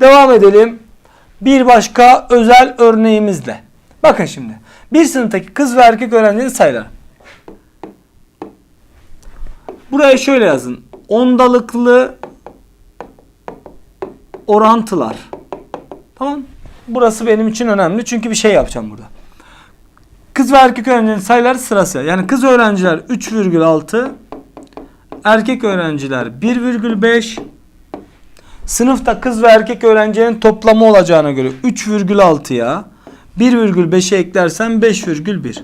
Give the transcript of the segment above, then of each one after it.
Devam edelim. Bir başka özel örneğimizle. Bakın şimdi. Bir sınıftaki kız ve erkek öğrencilerin sayıları. Buraya şöyle yazın. Ondalıklı orantılar. Tamam. Burası benim için önemli çünkü bir şey yapacağım burada. Kız ve erkek öğrencilerin sayıları sırası. Yani kız öğrenciler 3,6, erkek öğrenciler 1,5. Sınıfta kız ve erkek öğrencilerin toplamı olacağına göre 3,6'ya 1,5'e eklersen 5,1.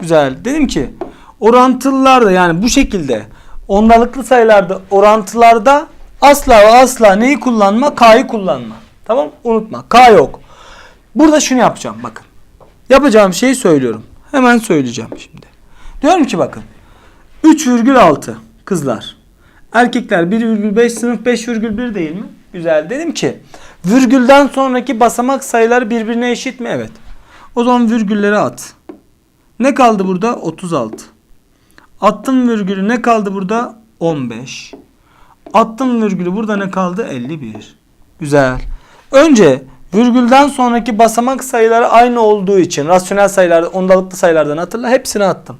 Güzel. Dedim ki orantılılarda yani bu şekilde ondalıklı sayılarda orantılarda asla ve asla neyi kullanma? K'yı kullanma. Tamam? Unutma. K yok. Burada şunu yapacağım bakın. Yapacağım şeyi söylüyorum. Hemen söyleyeceğim şimdi. Diyorum ki bakın. 3,6 kızlar. Erkekler 1,5 sınıf 5,1 değil mi? Güzel. Dedim ki virgülden sonraki basamak sayıları birbirine eşit mi? Evet. O zaman virgülleri at. Ne kaldı burada? 36. Attım virgülü ne kaldı burada? 15. Attım virgülü burada ne kaldı? 51. Güzel. Önce virgülden sonraki basamak sayıları aynı olduğu için rasyonel sayılar, ondalıklı sayılardan hatırla hepsini attım.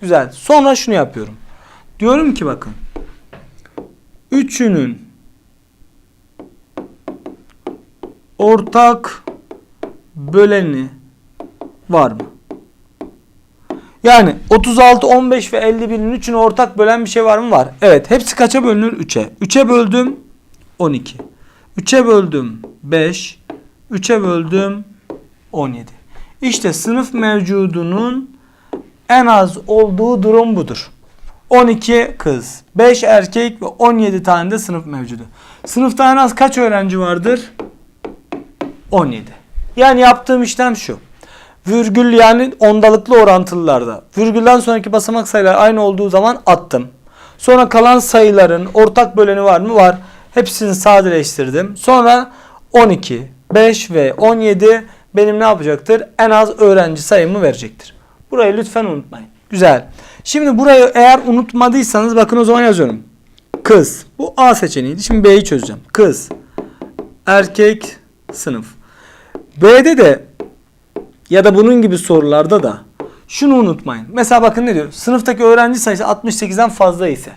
Güzel. Sonra şunu yapıyorum. Diyorum ki bakın. Üçünün ortak böleni var mı? Yani 36, 15 ve 51'in üçünü ortak bölen bir şey var mı? Var. Evet. Hepsi kaça bölünür? 3'e. 3'e böldüm 12. 3'e böldüm 5. 3'e böldüm 17. İşte sınıf mevcudunun en az olduğu durum budur. 12 kız, 5 erkek ve 17 tane de sınıf mevcudu. Sınıfta en az kaç öğrenci vardır? 17. Yani yaptığım işlem şu. Virgül yani ondalıklı orantılılarda. Virgülden sonraki basamak sayılar aynı olduğu zaman attım. Sonra kalan sayıların ortak böleni var mı? Var. Hepsini sadeleştirdim. Sonra 12, 5 ve 17 benim ne yapacaktır? En az öğrenci sayımı verecektir. Burayı lütfen unutmayın. Güzel. Şimdi burayı eğer unutmadıysanız bakın o zaman yazıyorum. Kız. Bu A seçeneğiydi. Şimdi B'yi çözeceğim. Kız. Erkek. Sınıf. B'de de ya da bunun gibi sorularda da şunu unutmayın. Mesela bakın ne diyor? Sınıftaki öğrenci sayısı 68'den fazla ise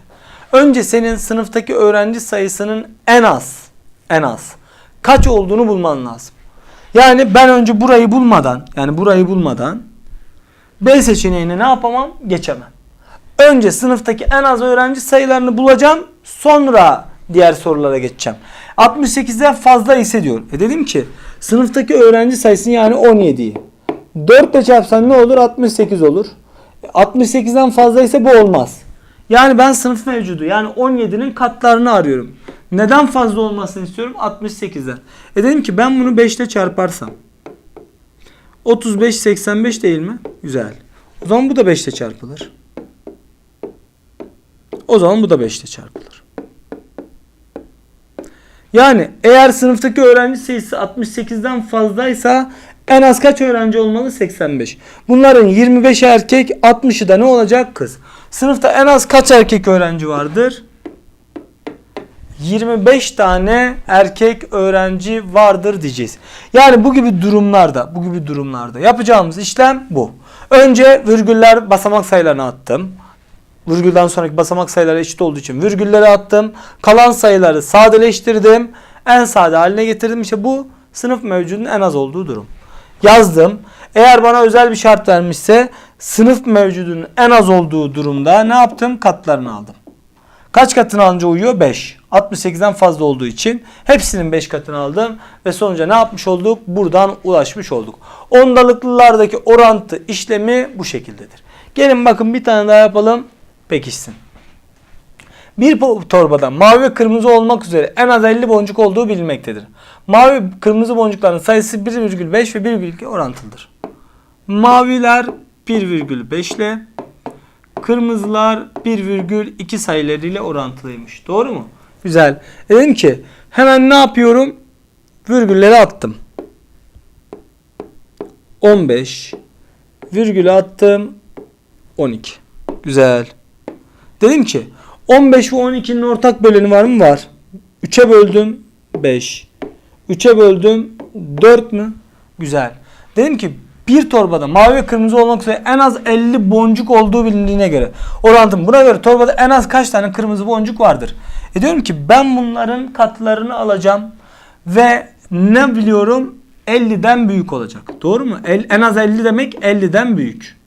önce senin sınıftaki öğrenci sayısının en az en az kaç olduğunu bulman lazım. Yani ben önce burayı bulmadan yani burayı bulmadan B seçeneğini ne yapamam? Geçemem. Önce sınıftaki en az öğrenci sayılarını bulacağım. Sonra diğer sorulara geçeceğim. 68'den fazla ise diyor. E dedim ki sınıftaki öğrenci sayısını yani 17'yi 4 ile çarpsan ne olur? 68 olur. 68'den fazla ise bu olmaz. Yani ben sınıf mevcudu yani 17'nin katlarını arıyorum. Neden fazla olmasını istiyorum? 68'den. E dedim ki ben bunu 5 ile çarparsam 35 85 değil mi? Güzel. O zaman bu da 5 ile çarpılır. O zaman bu da 5 ile çarpılır. Yani eğer sınıftaki öğrenci sayısı 68'den fazlaysa en az kaç öğrenci olmalı? 85. Bunların 25 erkek, 60'ı da ne olacak? Kız. Sınıfta en az kaç erkek öğrenci vardır? 25 tane erkek öğrenci vardır diyeceğiz. Yani bu gibi durumlarda, bu gibi durumlarda yapacağımız işlem bu. Önce virgüller basamak sayılarını attım. Virgülden sonraki basamak sayıları eşit olduğu için virgülleri attım. Kalan sayıları sadeleştirdim. En sade haline getirdim. İşte bu sınıf mevcudunun en az olduğu durum. Yazdım. Eğer bana özel bir şart vermişse sınıf mevcudunun en az olduğu durumda ne yaptım? Katlarını aldım. Kaç katını alınca uyuyor? 5. 68'den fazla olduğu için hepsinin 5 katını aldım ve sonuca ne yapmış olduk? Buradan ulaşmış olduk. Ondalıklılardaki orantı işlemi bu şekildedir. Gelin bakın bir tane daha yapalım. Pekişsin. Bir torbada mavi ve kırmızı olmak üzere en az 50 boncuk olduğu bilinmektedir. Mavi kırmızı boncukların sayısı 1,5 ve 1,2 orantılıdır. Maviler 1,5 ile kırmızılar 1,2 sayılarıyla orantılıymış. Doğru mu? Güzel. E dedim ki hemen ne yapıyorum? Virgülleri attım. 15 virgülü attım 12. Güzel. Dedim ki 15 ve 12'nin ortak böleni var mı? Var. 3'e böldüm 5. 3'e böldüm 4 mü? Güzel. Dedim ki bir torbada mavi ve kırmızı olmak üzere en az 50 boncuk olduğu bilindiğine göre orantım buna göre torbada en az kaç tane kırmızı boncuk vardır? E diyorum ki ben bunların katlarını alacağım ve ne biliyorum 50'den büyük olacak. Doğru mu? El, en az 50 demek 50'den büyük.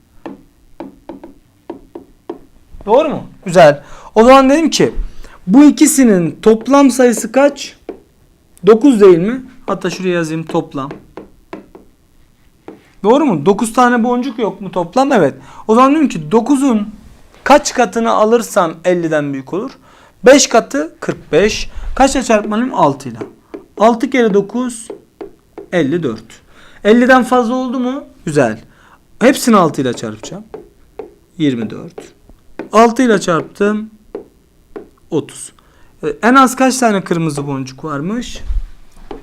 Doğru mu? Güzel. O zaman dedim ki bu ikisinin toplam sayısı kaç? 9 değil mi? Hatta şuraya yazayım toplam. Doğru mu? 9 tane boncuk yok mu toplam? Evet. O zaman diyorum ki 9'un kaç katını alırsam 50'den büyük olur? 5 katı 45. Kaçla çarpmalıyım? 6 ile. 6 kere 9 54. 50'den fazla oldu mu? Güzel. Hepsini 6 ile çarpacağım. 24. 6 ile çarptım. 30. E, En az kaç tane kırmızı boncuk varmış?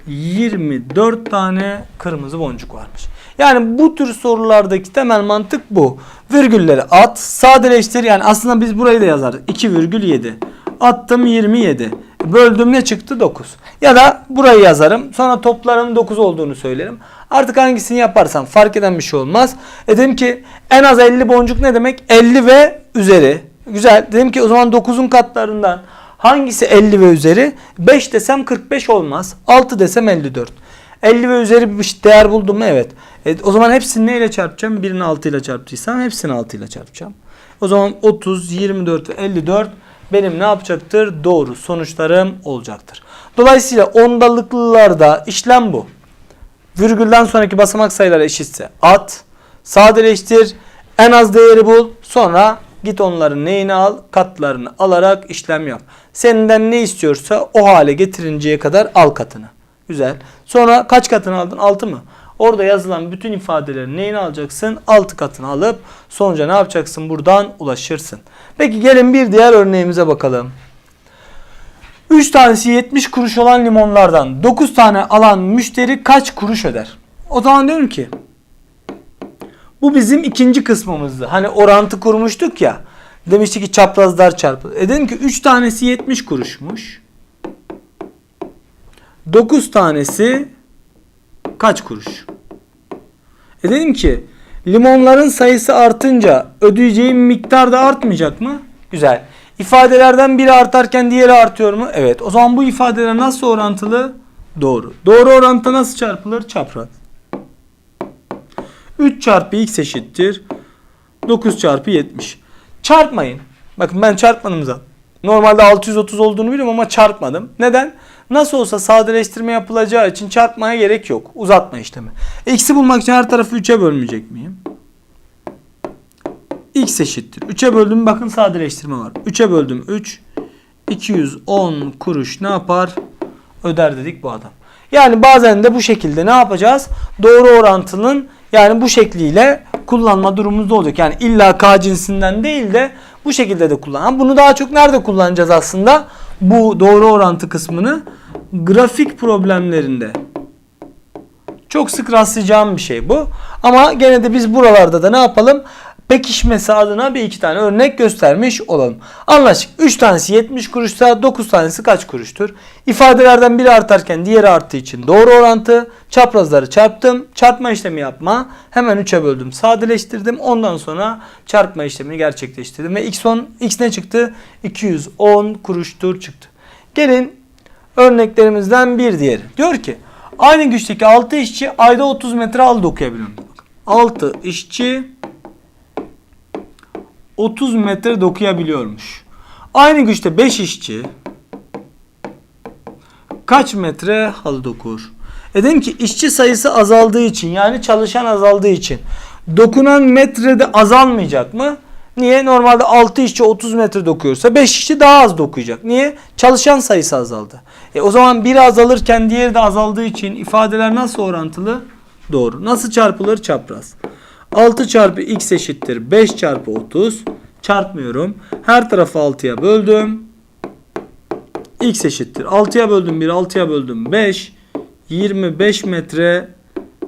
24 tane kırmızı boncuk varmış. Yani bu tür sorulardaki temel mantık bu. Virgülleri at, sadeleştir. Yani aslında biz burayı da yazarız. 2,7. Attım 27. Böldüm ne çıktı? 9. Ya da burayı yazarım. Sonra toplarım 9 olduğunu söylerim. Artık hangisini yaparsam fark eden bir şey olmaz. E dedim ki en az 50 boncuk ne demek? 50 ve üzeri. Güzel. Dedim ki o zaman 9'un katlarından hangisi 50 ve üzeri? 5 desem 45 olmaz. 6 desem 54. 50 ve üzeri bir değer buldum mu? Evet. E, o zaman hepsini neyle çarpacağım? Birini 6 ile çarptıysam hepsini 6 ile çarpacağım. O zaman 30, 24 ve 54 benim ne yapacaktır? Doğru sonuçlarım olacaktır. Dolayısıyla ondalıklılarda işlem bu. Virgülden sonraki basamak sayıları eşitse at, sadeleştir, en az değeri bul, sonra git onların neyini al, katlarını alarak işlem yap. Senden ne istiyorsa o hale getirinceye kadar al katını. Güzel. Sonra kaç katını aldın? 6 mı? Orada yazılan bütün ifadelerin neyini alacaksın? 6 katını alıp sonuca ne yapacaksın? Buradan ulaşırsın. Peki gelin bir diğer örneğimize bakalım. 3 tanesi 70 kuruş olan limonlardan 9 tane alan müşteri kaç kuruş öder? O zaman diyorum ki bu bizim ikinci kısmımızdı. Hani orantı kurmuştuk ya. Demiştik ki çaprazlar çarpı. E dedim ki 3 tanesi 70 kuruşmuş. 9 tanesi kaç kuruş? E dedim ki limonların sayısı artınca ödeyeceğim miktar da artmayacak mı? Güzel. İfadelerden biri artarken diğeri artıyor mu? Evet. O zaman bu ifadeler nasıl orantılı? Doğru. Doğru orantı nasıl çarpılır? Çapraz. 3 çarpı x eşittir. 9 çarpı 70. Çarpmayın. Bakın ben çarpmadım zaten. Normalde 630 olduğunu biliyorum ama çarpmadım. Neden? Nasıl olsa sadeleştirme yapılacağı için çarpmaya gerek yok. Uzatma işlemi. X'i bulmak için her tarafı 3'e bölmeyecek miyim? X eşittir. 3'e böldüm bakın sadeleştirme var. 3'e böldüm 3. 210 kuruş ne yapar? Öder dedik bu adam. Yani bazen de bu şekilde ne yapacağız? Doğru orantının yani bu şekliyle kullanma durumumuzda olacak. Yani illa K cinsinden değil de bu şekilde de kullan. Bunu daha çok nerede kullanacağız aslında? Bu doğru orantı kısmını grafik problemlerinde. Çok sık rastlayacağım bir şey bu. Ama gene de biz buralarda da ne yapalım? Pekişmesi adına bir iki tane örnek göstermiş olalım. Anlaştık. 3 tanesi 70 kuruşsa 9 tanesi kaç kuruştur? İfadelerden biri artarken diğeri arttığı için doğru orantı. Çaprazları çarptım. Çarpma işlemi yapma. Hemen 3'e böldüm. Sadeleştirdim. Ondan sonra çarpma işlemini gerçekleştirdim. Ve x, 10, x ne çıktı? 210 kuruştur çıktı. Gelin örneklerimizden bir diğeri. Diyor ki aynı güçteki 6 işçi ayda 30 metre al dokuyabiliyor. 6 işçi 30 metre dokuyabiliyormuş. Aynı güçte 5 işçi kaç metre halı dokur? E dedim ki işçi sayısı azaldığı için yani çalışan azaldığı için dokunan metrede azalmayacak mı? Niye? Normalde 6 işçi 30 metre dokuyorsa 5 işçi daha az dokuyacak. Niye? Çalışan sayısı azaldı. E o zaman biri azalırken diğeri de azaldığı için ifadeler nasıl orantılı? Doğru. Nasıl çarpılır? Çapraz. 6 çarpı x eşittir 5 çarpı 30 çarpmıyorum. Her tarafı 6'ya böldüm. x eşittir. 6'ya böldüm 1 6'ya böldüm 5 25 metre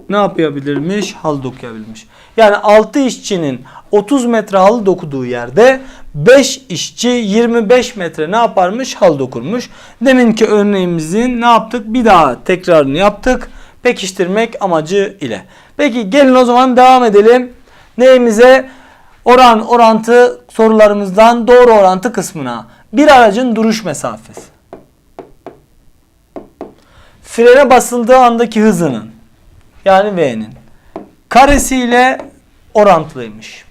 ne yapabilirmiş? Hal dokuyabilmiş. Yani 6 işçinin 30 metre halı dokuduğu yerde 5 işçi 25 metre ne yaparmış? Halı dokurmuş. Deminki örneğimizin ne yaptık? Bir daha tekrarını yaptık. Pekiştirmek amacı ile. Peki gelin o zaman devam edelim. Neyimize? Oran orantı sorularımızdan doğru orantı kısmına. Bir aracın duruş mesafesi. Frene basıldığı andaki hızının yani V'nin karesiyle orantılıymış.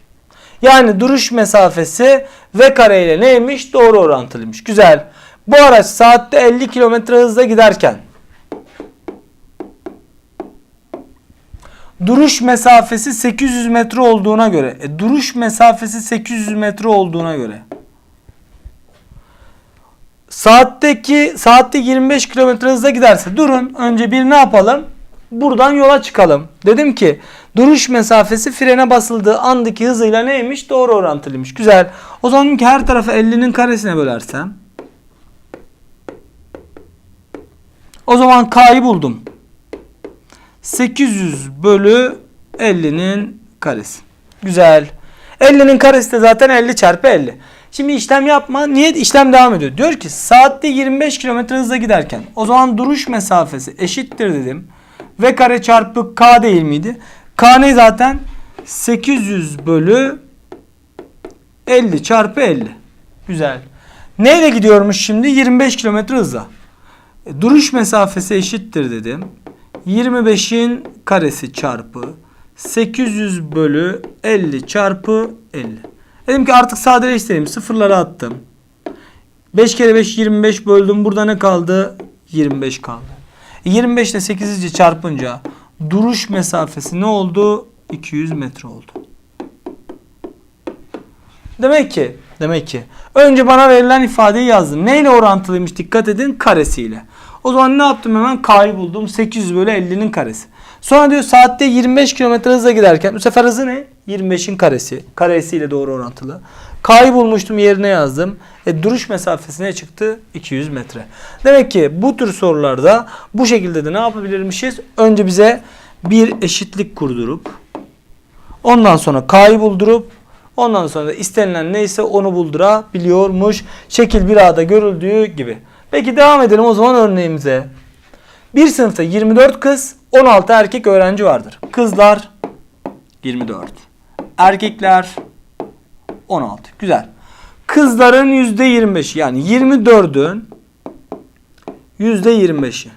Yani duruş mesafesi V kare ile neymiş? Doğru orantılıymış. Güzel. Bu araç saatte 50 km hızla giderken duruş mesafesi 800 metre olduğuna göre e, duruş mesafesi 800 metre olduğuna göre saatteki saatte 25 km hızla giderse durun önce bir ne yapalım? Buradan yola çıkalım. Dedim ki duruş mesafesi frene basıldığı andaki hızıyla neymiş? Doğru orantılıymış. Güzel. O zaman ki her tarafı 50'nin karesine bölersem o zaman K'yı buldum. 800 bölü 50'nin karesi. Güzel. 50'nin karesi de zaten 50 çarpı 50. Şimdi işlem yapma. Niye işlem devam ediyor? Diyor ki saatte 25 km hızla giderken o zaman duruş mesafesi eşittir dedim. V kare çarpı K değil miydi? K ne zaten? 800 bölü 50 çarpı 50. Güzel. Neyle gidiyormuş şimdi? 25 km hızla. E, duruş mesafesi eşittir dedim. 25'in karesi çarpı 800 bölü 50 çarpı 50. Dedim ki artık sadeleştireyim. Sıfırları attım. 5 kere 5 25 böldüm. Burada ne kaldı? 25 kaldı. E 25 ile 8'i çarpınca duruş mesafesi ne oldu? 200 metre oldu. Demek ki demek ki önce bana verilen ifadeyi yazdım. Neyle orantılıymış dikkat edin karesiyle. O zaman ne yaptım hemen K'yı buldum. 800 bölü 50'nin karesi. Sonra diyor saatte 25 km hızla giderken bu sefer hızı ne? 25'in karesi. Karesiyle doğru orantılı. K'yı bulmuştum yerine yazdım. E, duruş mesafesi ne çıktı? 200 metre. Demek ki bu tür sorularda bu şekilde de ne yapabilirmişiz? Önce bize bir eşitlik kurdurup ondan sonra K'yı buldurup ondan sonra da istenilen neyse onu buldurabiliyormuş. Şekil 1A'da görüldüğü gibi. Peki devam edelim o zaman örneğimize. Bir sınıfta 24 kız, 16 erkek öğrenci vardır. Kızlar 24. Erkekler 16. Güzel. Kızların %25'i yani 24'ün %25'i.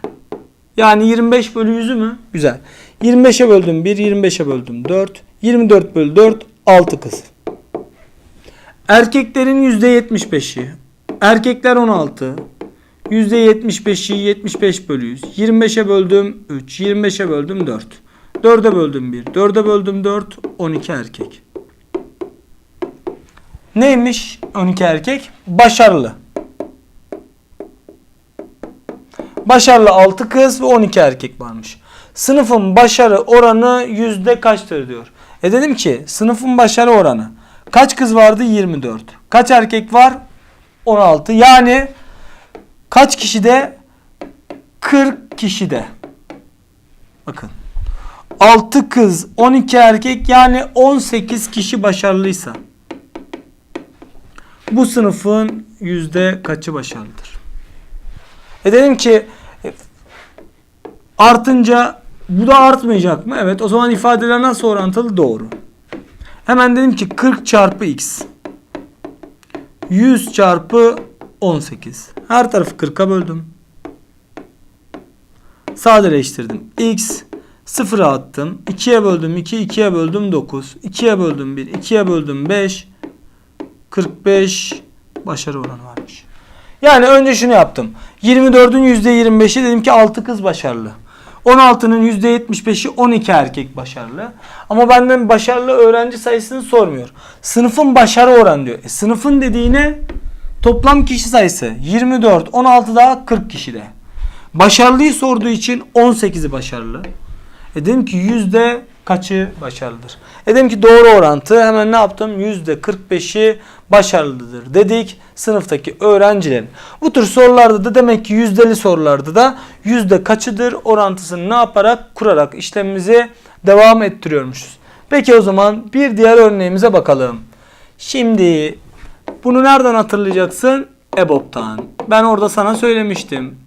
Yani 25 bölü 100'ü mü? Güzel. 25'e böldüm 1, 25'e böldüm 4. 24 bölü 4, 6 kız. Erkeklerin %75'i. Erkekler 16. %75'i 75 bölü 100. 25'e böldüm 3. 25'e böldüm 4. 4'e böldüm 1. 4'e böldüm 4. 12 erkek. Neymiş 12 erkek? Başarılı. Başarılı 6 kız ve 12 erkek varmış. Sınıfın başarı oranı yüzde kaçtır diyor. E dedim ki sınıfın başarı oranı. Kaç kız vardı? 24. Kaç erkek var? 16. Yani kaç kişide? 40 kişide. Bakın. 6 kız, 12 erkek yani 18 kişi başarılıysa bu sınıfın yüzde kaçı başarılıdır? E dedim ki e, artınca bu da artmayacak mı? Evet. O zaman ifadeler nasıl orantılı? Doğru. Hemen dedim ki 40 çarpı x 100 çarpı 18. Her tarafı 40'a böldüm. Sadeleştirdim. x 0'a attım. 2'ye böldüm 2, 2'ye böldüm 9. 2'ye böldüm 1, 2'ye böldüm 5. 45 başarı oranı varmış. Yani önce şunu yaptım. 24'ün %25'i dedim ki 6 kız başarılı. 16'nın %75'i 12 erkek başarılı. Ama benden başarılı öğrenci sayısını sormuyor. Sınıfın başarı oranı diyor. E, sınıfın dediğine toplam kişi sayısı 24, 16 daha 40 kişide. Başarılıyı sorduğu için 18'i başarılı. E dedim ki yüzde kaçı başarılıdır? E dedim ki doğru orantı hemen ne yaptım? Yüzde 45'i başarılıdır dedik sınıftaki öğrencilerin. Bu tür sorularda da demek ki yüzdeli sorularda da yüzde kaçıdır orantısını ne yaparak kurarak işlemimizi devam ettiriyormuşuz. Peki o zaman bir diğer örneğimize bakalım. Şimdi bunu nereden hatırlayacaksın? EBOB'tan. Ben orada sana söylemiştim.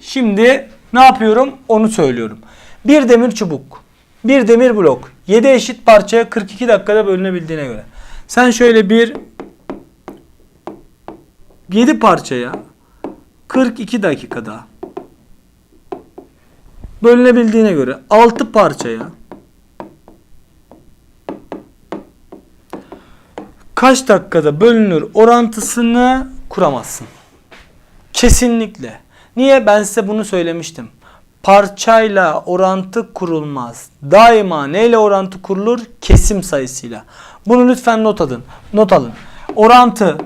Şimdi ne yapıyorum? Onu söylüyorum. Bir demir çubuk, bir demir blok 7 eşit parçaya 42 dakikada bölünebildiğine göre. Sen şöyle bir 7 parçaya 42 dakikada bölünebildiğine göre 6 parçaya kaç dakikada bölünür orantısını kuramazsın. Kesinlikle. Niye? Ben size bunu söylemiştim. Parçayla orantı kurulmaz. Daima neyle orantı kurulur? Kesim sayısıyla. Bunu lütfen not alın. Not alın. Orantı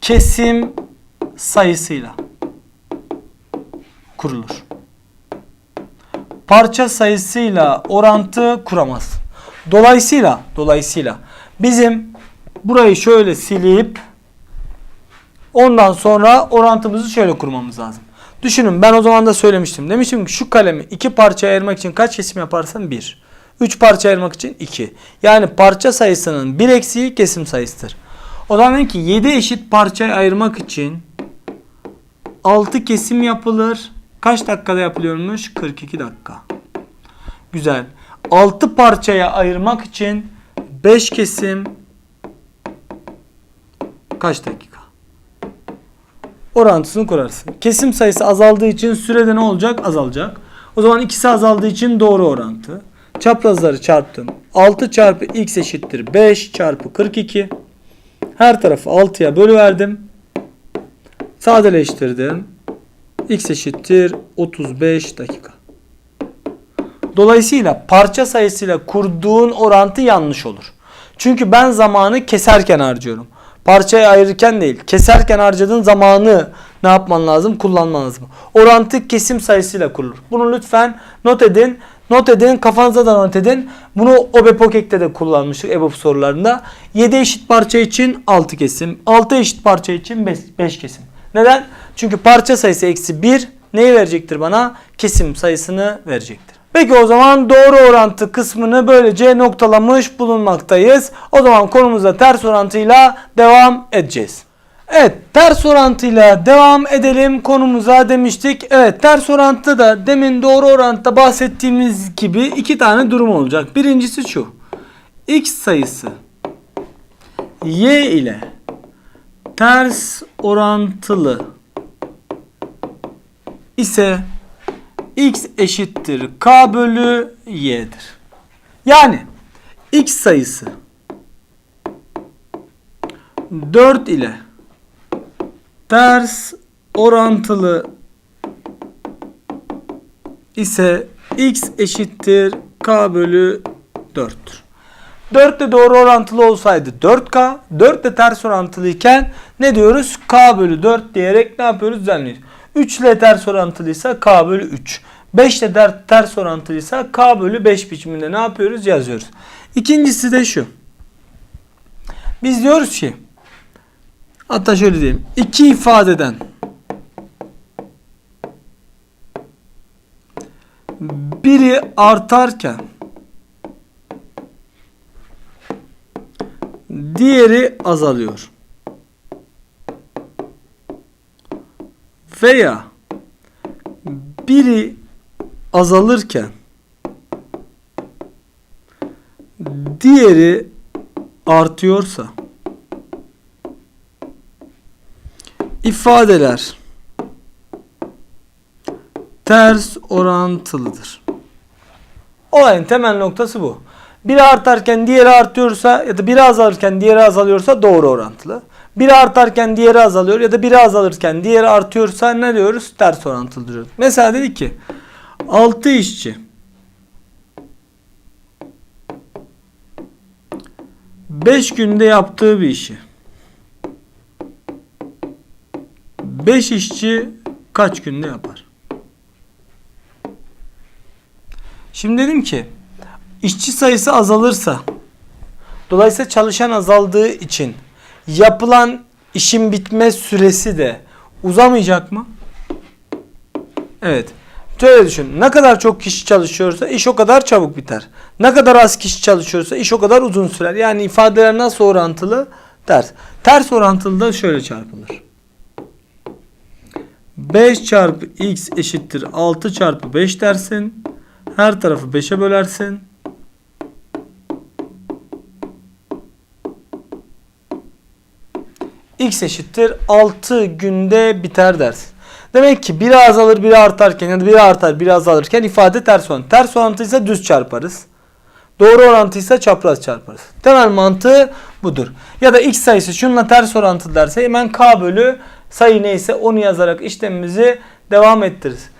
kesim sayısıyla kurulur. Parça sayısıyla orantı kuramaz. Dolayısıyla dolayısıyla bizim burayı şöyle silip ondan sonra orantımızı şöyle kurmamız lazım. Düşünün ben o zaman da söylemiştim. Demiştim ki şu kalemi iki parçaya ayırmak için kaç kesim yaparsan 1. 3 parça ayırmak için 2. Yani parça sayısının bir eksiği kesim sayısıdır. O zaman dedim ki 7 eşit parçaya ayırmak için 6 kesim yapılır. Kaç dakikada yapılıyormuş? 42 dakika. Güzel. 6 parçaya ayırmak için 5 kesim kaç dakika? Orantısını kurarsın. Kesim sayısı azaldığı için sürede ne olacak? Azalacak. O zaman ikisi azaldığı için doğru orantı. Çaprazları çarptım. 6 çarpı x eşittir 5 çarpı 42. Her tarafı 6'ya bölüverdim. Sadeleştirdim. x eşittir 35 dakika. Dolayısıyla parça sayısıyla kurduğun orantı yanlış olur. Çünkü ben zamanı keserken harcıyorum. Parçayı ayırırken değil. Keserken harcadığın zamanı ne yapman lazım? Kullanman lazım. Orantı kesim sayısıyla kurulur. Bunu lütfen not edin. Not edin. Kafanıza da not edin. Bunu OBEPOKEK'te de kullanmıştık EBOB sorularında. 7 eşit parça için 6 kesim. 6 eşit parça için 5 kesim. Neden? Çünkü parça sayısı eksi 1 neyi verecektir bana? Kesim sayısını verecektir. Peki o zaman doğru orantı kısmını böylece noktalamış bulunmaktayız. O zaman konumuza ters orantıyla devam edeceğiz. Evet ters orantıyla devam edelim konumuza demiştik. Evet ters orantıda da demin doğru orantıda bahsettiğimiz gibi iki tane durum olacak. Birincisi şu. X sayısı Y ile ters orantılı ise x eşittir k bölü y'dir. Yani x sayısı 4 ile ters orantılı ise x eşittir k bölü 4'tür. 4 de doğru orantılı olsaydı 4k, 4 de ters orantılıyken ne diyoruz? k bölü 4 diyerek ne yapıyoruz? Düzenliyoruz. 3 ile ters orantılıysa k bölü 3. 5 ile ters orantılıysa k bölü 5 biçiminde ne yapıyoruz? Yazıyoruz. İkincisi de şu. Biz diyoruz ki hatta şöyle diyeyim. iki ifadeden biri artarken diğeri azalıyor. Veya biri azalırken diğeri artıyorsa ifadeler ters orantılıdır. Olayın temel noktası bu. Biri artarken diğeri artıyorsa ya da biri azalırken diğeri azalıyorsa doğru orantılı. Biri artarken diğeri azalıyor ya da biri azalırken diğeri artıyorsa ne diyoruz? Ters orantılı diyoruz. Mesela dedik ki 6 işçi 5 günde yaptığı bir işi 5 işçi kaç günde yapar? Şimdi dedim ki işçi sayısı azalırsa dolayısıyla çalışan azaldığı için yapılan işin bitme süresi de uzamayacak mı? Evet. Şöyle düşün. Ne kadar çok kişi çalışıyorsa iş o kadar çabuk biter. Ne kadar az kişi çalışıyorsa iş o kadar uzun sürer. Yani ifadeler nasıl orantılı? Ters. Ters orantılı da şöyle çarpılır. 5 çarpı x eşittir 6 çarpı 5 dersin. Her tarafı 5'e bölersin. X eşittir 6 günde biter dersin. Demek ki biri azalır biri artarken ya da biri artar biri azalırken ifade ters orantı. Ters orantıysa düz çarparız. Doğru orantıysa çapraz çarparız. Temel mantığı budur. Ya da x sayısı şununla ters orantı derse hemen k bölü sayı neyse onu yazarak işlemimizi devam ettiririz.